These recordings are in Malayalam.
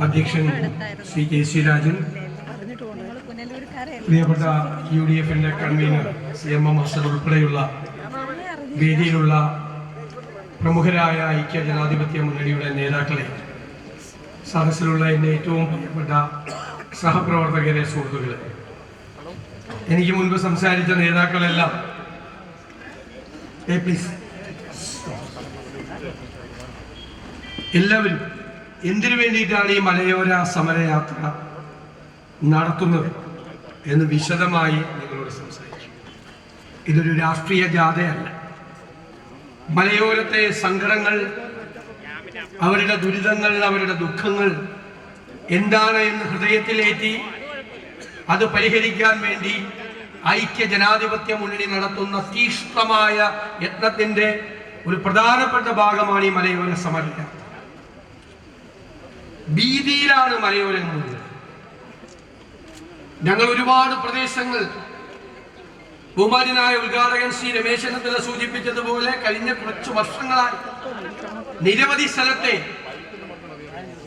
അധ്യക്ഷൻ ശ്രീ കെ സി രാജൻ പ്രിയപ്പെട്ട യു ഡി എഫിന്റെ കൺവീനർ സി എം എം അസർ ഉൾപ്പെടെയുള്ള വേദിയിലുള്ള പ്രമുഖരായ ഐക്യ ജനാധിപത്യ മുന്നണിയുടെ നേതാക്കളെ സദസ്സിലുള്ള എന്റെ ഏറ്റവും പ്രിയപ്പെട്ട സഹപ്രവർത്തകരെ സുഹൃത്തുക്കളെ എനിക്ക് മുൻപ് സംസാരിച്ച നേതാക്കളെല്ലാം ഏ പ്ലീസ് എല്ലാവരും എന്തിനു വേണ്ടിയിട്ടാണ് ഈ മലയോര സമരയാത്ര നടത്തുന്നത് എന്ന് വിശദമായി നിങ്ങളോട് സംസാരിക്കും. ഇതൊരു രാഷ്ട്രീയ ജാഥയല്ല. മലയോരത്തെ സങ്കടങ്ങൾ അവരുടെ ദുരിതങ്ങൾ അവരുടെ ദുഃഖങ്ങൾ എന്താണ് എന്ന് ഹൃദയത്തിലേറ്റി അത് പരിഹരിക്കാൻ വേണ്ടി ഐക്യ ജനാധിപത്യ മുന്നണി നടത്തുന്ന തീക്ഷ്ണമായ യത്നത്തിന്റെ ഒരു പ്രധാനപ്പെട്ട ഭാഗമാണ് ഈ മലയോര സമരം ഭീതിയിലാണ് മലയോരങ്ങൾ മുഴുവൻ ഞങ്ങൾ ഒരുപാട് പ്രദേശങ്ങൾ ബഹുമാനായ ഉദ്ഘാടകൻ ശ്രീ രമേശ് ചെന്നിത്തല സൂചിപ്പിച്ചതുപോലെ കഴിഞ്ഞ കുറച്ച് വർഷങ്ങളായി നിരവധി സ്ഥലത്തെ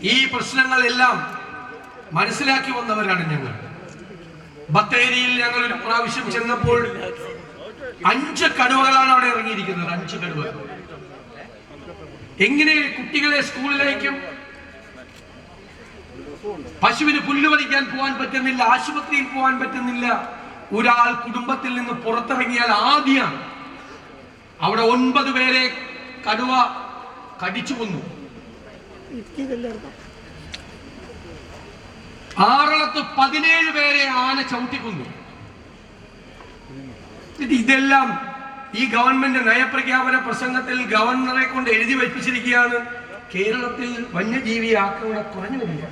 ഈ പ്രശ്നങ്ങളെല്ലാം മനസ്സിലാക്കി വന്നവരാണ് ഞങ്ങൾ. ബത്തേരിയിൽ ഞങ്ങൾ ഒരു പ്രാവശ്യം ചെന്നപ്പോൾ അഞ്ച് കടുവകളാണ് അവിടെ ഇറങ്ങിയിരിക്കുന്നത്. അഞ്ച് കടുവകൾ. എങ്ങനെ കുട്ടികളെ സ്കൂളിലേക്കും പശുവിന് പുല്ല് പറിക്കാൻ പോകാൻ പറ്റുന്നില്ല ആശുപത്രിയിൽ പോകാൻ പറ്റുന്നില്ല. ഒരാൾ കുടുംബത്തിൽ നിന്ന് പുറത്തിറങ്ങിയാൽ ആദ്യം അവിടെ ഒൻപത് പേരെ കടുവ കടിച്ചു കൊന്നു. ആറളത്ത് പതിനേഴ് പേരെ ആന ചവിട്ടിക്കൊന്നു ഇത് ഇതെല്ലാം ഈ ഗവൺമെന്റ് നയപ്രഖ്യാപന പ്രസംഗത്തിൽ ഗവർണറെ കൊണ്ട് എഴുതി വെച്ചിരിക്കുകയാണ്. കേരളത്തിൽ വന്യജീവി ആക്രമണം കുറഞ്ഞു വരിക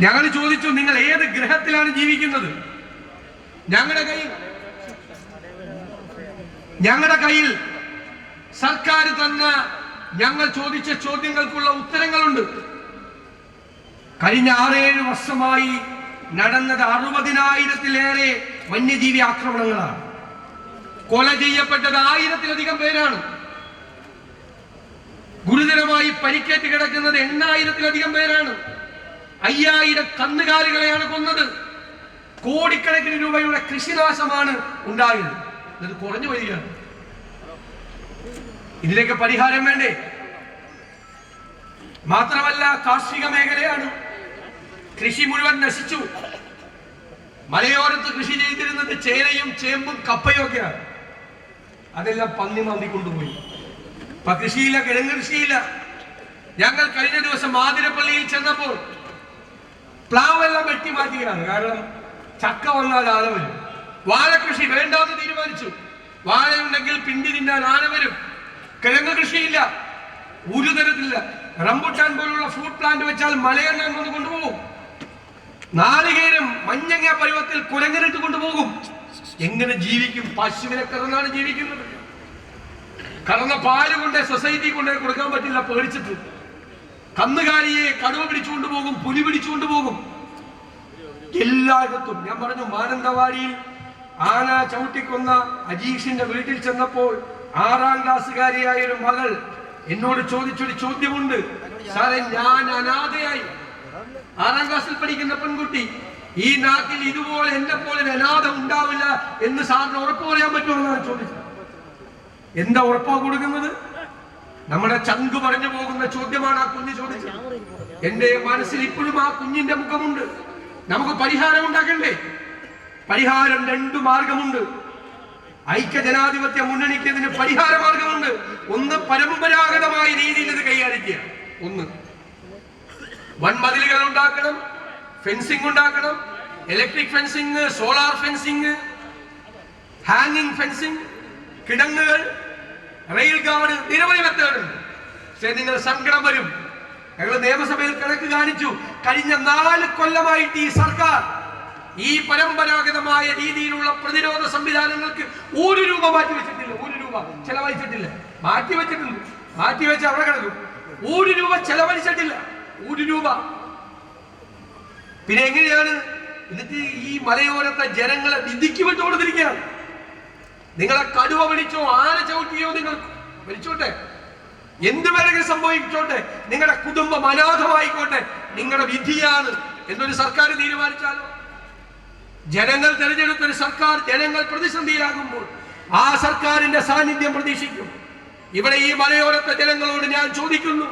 ഞങ്ങൾ ചോദിച്ചു നിങ്ങൾ ഏത് ഗ്രഹത്തിലാണ് ജീവിക്കുന്നത്? ഞങ്ങളുടെ കയ്യിൽ ഞങ്ങളുടെ കയ്യിൽ സർക്കാർ തന്ന ഞങ്ങൾ ചോദിച്ച ചോദ്യങ്ങൾക്കുള്ള ഉത്തരങ്ങളുണ്ട്. കഴിഞ്ഞ ആറേഴ് വർഷമായി നടന്നത് അറുപതിനായിരത്തിലേറെ വന്യജീവി ആക്രമണങ്ങളാണ്. കൊല ചെയ്യപ്പെട്ടത് ആയിരത്തിലധികം പേരാണ്. ഗുരുതരമായി പരിക്കേറ്റ് കിടക്കുന്നത് എണ്ണായിരത്തിലധികം പേരാണ്. അയ്യായിരം കന്നുകാലികളെയാണ് കൊന്നത്. കോടിക്കണക്കിന് രൂപയുടെ കൃഷിനാശമാണ് ഉണ്ടായത്. ഇത് കുറഞ്ഞു വരികയാണ്. ഇതിലേക്ക് പരിഹാരം വേണ്ടേ? മാത്രമല്ല കാർഷിക മേഖലയാണ്. കൃഷി മുഴുവൻ നശിച്ചു. മലയോരത്ത് കൃഷി ചെയ്തിരുന്നത് ചേനയും ചേമ്പും കപ്പയും ഒക്കെയാണ്. അതെല്ലാം പന്നി മാന്തി കൊണ്ടുപോയി. ഇപ്പൊ കൃഷിയില്ല കിഴങ്ങ് കൃഷിയില്ല. ഞങ്ങൾ കഴിഞ്ഞ ദിവസം മാതിരപ്പള്ളിയിൽ ചെന്നപ്പോൾ പ്ലാവെല്ലാം വെട്ടി മാറ്റുകയാണ് കാരണം ചക്ക വന്നാൽ ആന വരും. വാഴകൃഷി വേണ്ടാന്ന് തീരുമാനിച്ചു. വാഴയുണ്ടെങ്കിൽ പിണ്ടി തിന്നാൻ ആന വരും. കിഴങ്ങ് കൃഷിയില്ല. ഒരു തരത്തില്ല റംബുട്ടാൻ പോലുള്ള ഫ്രൂട്ട് പ്ലാന്റ് വെച്ചാൽ മലയെണ്ണ കൊണ്ട് കൊണ്ടുപോകും. നാളികേരം മഞ്ഞങ്ങ പരുവത്തിൽ കുരങ്ങനിട്ട് കൊണ്ടുപോകും. എങ്ങനെ ജീവിക്കും? പശുവിനെ കറന്നാണ് ജീവിക്കുന്നത്. കറന്ന പാൽ കൊണ്ടേ സൊസൈറ്റി കൊണ്ടേ കൊടുക്കാൻ പറ്റില്ല പേടിച്ചിട്ട്. കന്നുകാലിയെ കടുവ പിടിച്ചുകൊണ്ട് പോകും പുലി പിടിച്ചുകൊണ്ട് പോകും. എല്ലായിടത്തും. ഞാൻ പറഞ്ഞു മാനന്തവാടിയിൽ ആന ചവിട്ടിക്കൊന്ന അജീഷിന്റെ വീട്ടിൽ ചെന്നപ്പോൾ ആറാം ക്ലാസ്സുകാരിയായ ഒരു മകൾ എന്നോട് ചോദിച്ചൊരു ചോദ്യമുണ്ട്. സാറേ ഞാൻ അനാഥയായി. ആറാം ക്ലാസ്സിൽ പഠിക്കുന്ന പെൺകുട്ടി ഈ നാട്ടിൽ ഇതുപോലെ എന്നെ പോലെ അനാഥ ഉണ്ടാവില്ല എന്ന് സാറിന് ഉറപ്പ് പറയാൻ പറ്റുമെന്നാണ് ചോദിച്ചത്. എന്താ ഉറപ്പാ കൊടുക്കുന്നത്? നമ്മുടെ ചങ്കു പറഞ്ഞു പോകുന്ന ചോദ്യമാണ് ആ കുഞ്ഞ് ചോദിച്ചത്. എന്റെ മനസ്സിൽ ഇപ്പോഴും ആ കുഞ്ഞിന്റെ മുഖമുണ്ട്. നമുക്ക് പരിഹാരം ഉണ്ടാക്കണ്ടേ? പരിഹാരം രണ്ടു മാർഗമുണ്ട്. ഐക്യ ജനാധിപത്യ മുന്നണിക്ക് ഇതിന് പരിഹാര മാർഗമുണ്ട്. ഒന്ന് പരമ്പരാഗതമായ രീതിയിൽ ഇത് കൈകാര്യം ഒന്ന്. വൻമതിലുകൾ ഉണ്ടാക്കണം. ഫെൻസിംഗ് ഉണ്ടാക്കണം. ഇലക്ട്രിക് ഫെൻസിംഗ് സോളാർ ഫെൻസിംഗ് ഹാങ്ങിങ് ഫെൻസിംഗ് കിടങ്ങുകൾ റെയിൽ ഗവർണർ നിരവധി മെത്തേഡുണ്ട് പക്ഷേ നിങ്ങൾ സങ്കടം വരും. ഞങ്ങൾ നിയമസഭയിൽ കണക്ക് കാണിച്ചു. കഴിഞ്ഞ നാല് കൊല്ലമായിട്ട് ഈ സർക്കാർ ഈ പരമ്പരാഗതമായ രീതിയിലുള്ള പ്രതിരോധ സംവിധാനങ്ങൾക്ക് ഒരു രൂപ മാറ്റി വെച്ചിട്ടില്ല. ഒരു രൂപ ചെലവഴിച്ചിട്ടില്ല. മാറ്റി വെച്ചിട്ടുണ്ട്. മാറ്റി വെച്ച് അവിടെ കിടക്കും. ഒരു രൂപ ചെലവഴിച്ചിട്ടില്ല. ഒരു രൂപ. പിന്നെ എങ്ങനെയാണ്? എന്നിട്ട് ഈ മലയോരത്തെ ജനങ്ങളെ വിധിക്ക് വിട്ടുകൊടുത്തിരിക്കുകയാണ്. നിങ്ങളെ കടുവ വിളിച്ചോ ആന ചവിട്ടിയോ നിങ്ങൾ വിളിച്ചോട്ടെ എന്ത് വേണമെങ്കിലും സംഭവിച്ചോട്ടെ. നിങ്ങളുടെ കുടുംബം അനാഥമായിക്കോട്ടെ. നിങ്ങളുടെ വിധിയാണ് എന്നൊരു സർക്കാർ തീരുമാനിച്ചാലോ? ജനങ്ങൾ തെരഞ്ഞെടുത്ത ഒരു സർക്കാർ ജനങ്ങൾ പ്രതിസന്ധിയിലാകുമ്പോൾ ആ സർക്കാരിന്റെ സാന്നിധ്യം പ്രതീക്ഷിക്കും. ഇവിടെ ഈ മലയോരത്തെ ജനങ്ങളോട് ഞാൻ ചോദിക്കുന്നു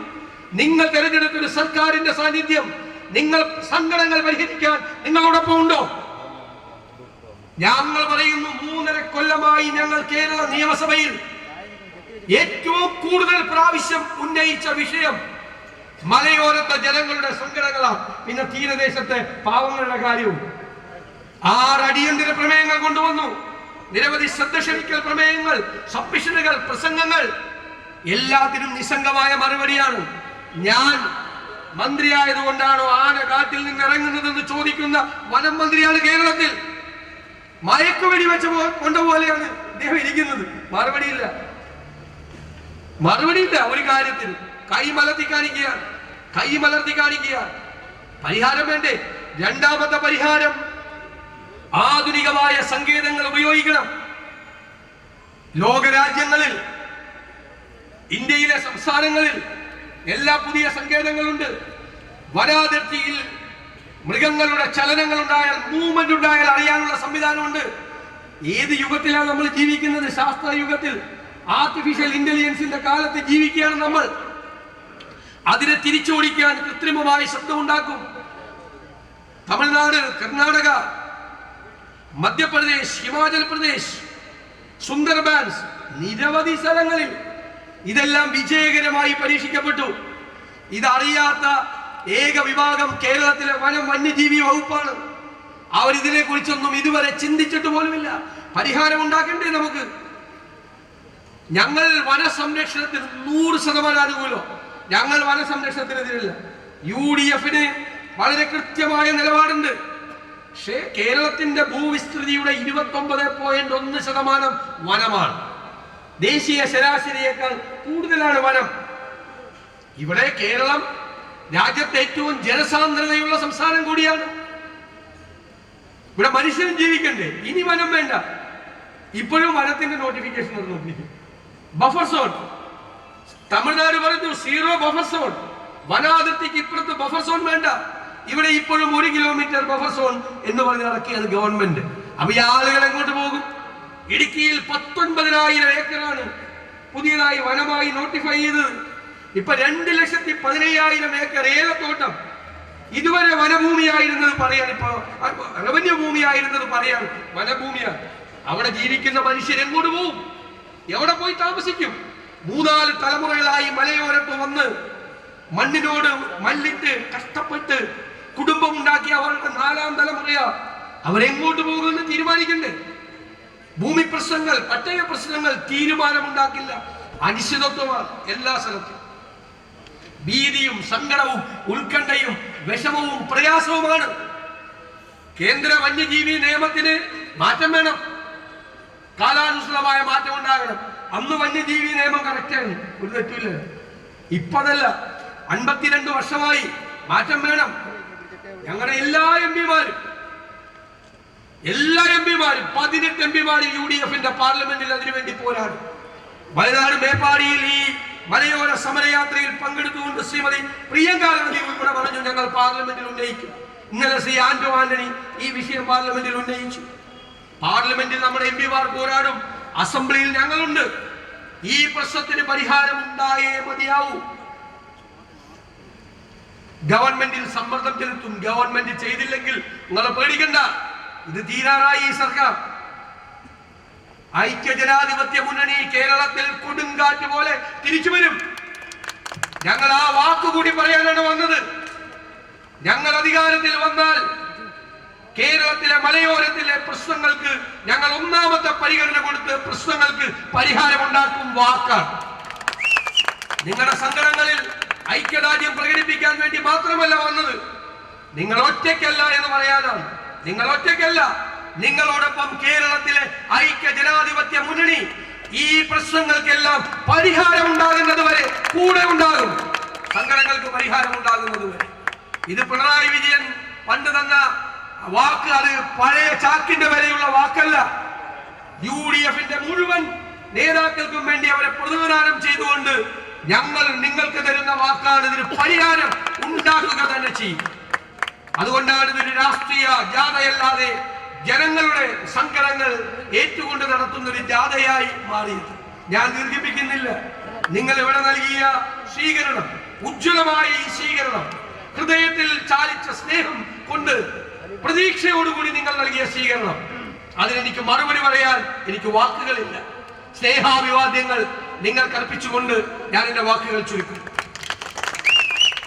നിങ്ങൾ തെരഞ്ഞെടുത്ത ഒരു സർക്കാരിന്റെ സാന്നിധ്യം നിങ്ങൾ സങ്കടങ്ങൾ പരിഹരിക്കാൻ നിങ്ങളോടൊപ്പം ഉണ്ടോ? ഞങ്ങൾ പറയുന്നു മൂന്നര കൊല്ലമായി ഞങ്ങൾ കേരള നിയമസഭയിൽ ഏറ്റവും കൂടുതൽ പ്രാവശ്യം ഉന്നയിച്ച വിഷയം മലയോരത്തെ ജനങ്ങളുടെ സങ്കടങ്ങളാണ്. പിന്നെ തീരദേശത്തെ പാവങ്ങളുടെ കാര്യവും. ആറ് അടിയന്തര പ്രമേയങ്ങൾ കൊണ്ടുവന്നു. നിരവധി ശ്രദ്ധ ക്ഷണിക്കൽ പ്രമേയങ്ങൾ സബ്മിഷനുകൾ പ്രസംഗങ്ങൾ എല്ലാത്തിനും നിസ്സംഗമായ മറുപടിയാണ്. ഞാൻ മന്ത്രിയായതുകൊണ്ടാണോ ആന കാട്ടിൽ നിന്ന് ഇറങ്ങുന്നതെന്ന് ചോദിക്കുന്ന വനം മന്ത്രിയാണ് കേരളത്തിൽ. മയക്കുവെടി വെച്ച കൊണ്ട പോലെയാണ് ഇദ്ദേഹം ഇരിക്കുന്നത്. മറുപടിയില്ല. മറുപടിയില്ല ഒരു കാര്യത്തിൽ കൈ മലർത്തി കാണിക്കുക കൈ മലർത്തി കാണിക്കുക പരിഹാരം വേണ്ടേ? രണ്ടാമത്തെ പരിഹാരം ആധുനികമായ സങ്കേതങ്ങൾ ഉപയോഗിക്കണം. ലോകരാജ്യങ്ങളിൽ ഇന്ത്യയിലെ സംസ്ഥാനങ്ങളിൽ എല്ലാ പുതിയ സങ്കേതങ്ങളുണ്ട്. വനാതിർത്തിയിൽ മൃഗങ്ങളുടെ ചലനങ്ങൾ ഉണ്ടായാൽ മൂവ്മെന്റ് ഉണ്ടായാൽ അറിയാനുള്ള സംവിധാനമുണ്ട്. ഏത് യുഗത്തിലാണ് നമ്മൾ ജീവിക്കുന്നത്? ശാസ്ത്ര യുഗത്തിൽ ആർട്ടിഫിഷ്യൽ ഇന്റലിജൻസിന്റെ കാലത്ത് ജീവിക്കുകയാണ് നമ്മൾ. അതിനെ തിരിച്ചോടിക്കാൻ കൃത്രിമമായ ശബ്ദം ഉണ്ടാക്കും തമിഴ്നാട് കർണാടക മധ്യപ്രദേശ് ഹിമാചൽ പ്രദേശ് സുന്ദർബാൻസ് നിരവധി സ്ഥലങ്ങളിൽ ഇതെല്ലാം വിജയകരമായി പരീക്ഷിക്കപ്പെട്ടു. ഇതറിയാത്ത ഏക വിഭാഗം കേരളത്തിലെ വനം വന്യജീവി വകുപ്പാണ്. അവരിതിനെ കുറിച്ചൊന്നും ഇതുവരെ ചിന്തിച്ചിട്ട് പോലുമില്ല. പരിഹാരം ഉണ്ടാക്കണ്ടേ നമുക്ക്? ഞങ്ങൾ വനസംരക്ഷണത്തിന് നൂറ് ശതമാനം അനുകൂലം. ഞങ്ങൾ വനസംരക്ഷണത്തിനെതിരല്ല. യു ഡി എഫിന് വളരെ കൃത്യമായ നിലപാടുണ്ട്. പക്ഷേ കേരളത്തിന്റെ ഭൂവിസ്തൃതിയുടെ ഇരുപത്തി ഒമ്പത് പോയിന്റ് ഒന്ന് ശതമാനം വനമാണ്. ദേശീയ ശരാശരിയേക്കാൾ കൂടുതലാണ് വനം. ഇവിടെ കേരളം രാജ്യത്തെ ഏറ്റവും ജനസാന്ദ്രതയുള്ള സംസ്ഥാനം കൂടിയാണ്. ഇവിടെ മനുഷ്യനും ജീവിക്കണ്ടേ? ഇനി വനം വേണ്ട. ഇപ്പോഴും വനത്തിന്റെ നോട്ടിഫിക്കേഷൻ നോക്കിയിരിക്കും. ബഫർ സോൺ തമിഴ്നാട് പറഞ്ഞു സീറോ ബഫർ സോൺ വനാതിർത്തിക്ക് ഇപ്പുറത്ത് ബഫർ സോൺ വേണ്ട. ഇവിടെ ഇപ്പോഴും ഒരു കിലോമീറ്റർ ബഫർ സോൺ എന്ന് പറഞ്ഞ് ഇറക്കിയത് ഗവൺമെന്റ് അപ്പൊ ഈ ആളുകൾ എങ്ങോട്ട് പോകും? ഇടുക്കിയിൽ പത്തൊൻപതിനായിരം ഏക്കറാണ് പുതിയതായി വനമായി നോട്ടിഫൈ ചെയ്തത്. ഇപ്പൊ രണ്ട് ലക്ഷത്തി പതിനയ്യായിരം ഏക്കർ ഏലത്തോട്ടം ഇതുവരെ വനഭൂമിയായിരുന്നത് പറയാൻ ഇപ്പൊ റവന്യൂ ഭൂമിയായിരുന്നത് പറയാൻ വനഭൂമിയാണ്. അവിടെ ജീവിക്കുന്ന മനുഷ്യർ എങ്ങോട്ട് പോവും? എവിടെ പോയി താമസിക്കും? മൂന്നാൽ തലമുറകളായി മലയോരത്ത് വന്ന് മണ്ണിനോട് മല്ലിട്ട് കഷ്ടപ്പെട്ട് കുടുംബം ഉണ്ടാക്കി അവരുടെ നാലാം തലമുറയാ. അവരെങ്ങോട്ട് പോകുമെന്ന് തീരുമാനിക്കണ്ടേ? ഭൂമി പ്രശ്നങ്ങൾ പട്ടയ പ്രശ്നങ്ങൾ തീരുമാനമുണ്ടാക്കില്ല. അനിശ്ചിതത്വമാണ് എല്ലാ സ്ഥലത്തും. ഭീതിയും സങ്കടവും ഉത്കണ്ഠയും വിഷമവും പ്രയാസവുമാണ്. കേന്ദ്ര വന്യജീവി നിയമത്തിന് മാറ്റം വേണം. കാലാനുസൃതമായ മാറ്റം ഉണ്ടാകണം. അന്ന് വന്യജീവി നിയമം കറക്റ്റാണ് ഒരു തെറ്റില്ല ഇപ്പതല്ല. അൻപത്തിരണ്ട് വർഷമായി മാറ്റം വേണം. ഞങ്ങളുടെ എല്ലാ എം പിമാരും എല്ലാ എം പിമാരും പതിനെട്ട് എം പിമാരും യു ഡി എഫിന്റെ പാർലമെന്റിൽ അതിനുവേണ്ടി പോരാടും. വയനാട് മേപ്പാടിയിൽ ഈ മലയോര സമരയാത്രയിൽ പങ്കെടുത്തുകൊണ്ട് ശ്രീമതി പ്രിയങ്ക ഗാന്ധി ഉൾപ്പെടെ പറഞ്ഞു ഞങ്ങൾ പാർലമെന്റിൽ ഉന്നയിക്കും. ഇന്നലെ ശ്രീ ആന്റോ ആന്റണി ഈ വിഷയം പാർലമെന്റിൽ ഉന്നയിച്ചു. പാർലമെന്റിൽ നമ്മുടെ എം പിമാർ പോരാടും. അസംബ്ലിയിൽ ഞങ്ങളുണ്ട്. ഈ പ്രശ്നത്തിന് പരിഹാരം ഉണ്ടായേ മതിയാവൂ. ഗവൺമെന്റിൽ സമ്മർദ്ദം ചെലുത്തും. ഗവൺമെന്റ് ചെയ്തില്ലെങ്കിൽ നിങ്ങളെ പേടിക്കണ്ട. ഇത് തീരാറായി ഈ സർക്കാർ. ഐക്യ ജനാധിപത്യ മുന്നണി കേരളത്തിൽ കൊടുങ്കാറ്റ് പോലെ തിരിച്ചു വരും. ഞങ്ങൾ ആ വാക്കുകൂടി പറയാനാണ് വന്നത്. ഞങ്ങൾ അധികാരത്തിൽ വന്നാൽ കേരളത്തിലെ മലയോരത്തിലെ പ്രശ്നങ്ങൾക്ക് ഞങ്ങൾ ഒന്നാമത്തെ പരിഗണന കൊടുത്ത് പ്രശ്നങ്ങൾക്ക് പരിഹാരമുണ്ടാക്കും വാക്കാണ്. നിങ്ങളുടെ സങ്കടങ്ങളിൽ ഐക്യദാർഢ്യം പ്രകടിപ്പിക്കാൻ വേണ്ടി മാത്രമല്ല വന്നത്. നിങ്ങൾ ഒറ്റയ്ക്കല്ല എന്ന് പറയാനാണ്. നിങ്ങൾ ഒറ്റയ്ക്കല്ല. നിങ്ങളോടൊപ്പം കേരളത്തിലെ ഐക്യ ജനാധിപത്യ മുന്നണി ഈ പ്രശ്നങ്ങൾക്കെല്ലാം പരിഹാരം ഉണ്ടാകുന്നത് വരെ കൂടെ ഉണ്ടാകും. സങ്കടങ്ങൾക്ക് പരിഹാരം ഉണ്ടാകുന്നത് വരെ ഇത് പിണറായി വിജയൻ പണ്ട് തന്ന വാക്ക് അത് പഴയ ചാക്കിന്റെ വരെയുള്ള വാക്കല്ല. യു ഡി എഫിന്റെ മുഴുവൻ നേതാക്കൾക്കും വേണ്ടി അവരെ പ്രതിനിധാനം ചെയ്തുകൊണ്ട് ഞങ്ങൾ നിങ്ങൾക്ക് തരുന്ന വാക്കാണ് ഇതിന് പരിഹാരം ഉണ്ടാക്കുക തന്നെ ചെയ്യും. അതുകൊണ്ടാണ് ഇതൊരു രാഷ്ട്രീയ ജാഥയല്ലാതെ ജനങ്ങളുടെ സങ്കടങ്ങൾ ഏറ്റുകൊണ്ട് നടത്തുന്ന ഒരു ജാഥയായി മാറിയത്. ഞാൻ ദീർഘിപ്പിക്കുന്നില്ല. നിങ്ങൾ ഇവിടെ നൽകിയ സ്വീകരണം ഉജ്ജ്വലമായ ഈ സ്വീകരണം ഹൃദയത്തിൽ ചാലിച്ച സ്നേഹം കൊണ്ട് പ്രതീക്ഷയോടുകൂടി നിങ്ങൾ നൽകിയ സ്വീകരണം. അതിനെനിക്ക് മറുപടി പറയാൻ എനിക്ക് വാക്കുകളില്ല. സ്നേഹാഭിവാദ്യങ്ങൾ നിങ്ങൾ കൽപ്പിച്ചുകൊണ്ട് ഞാൻ എന്റെ വാക്കുകൾ ചുരുക്കും.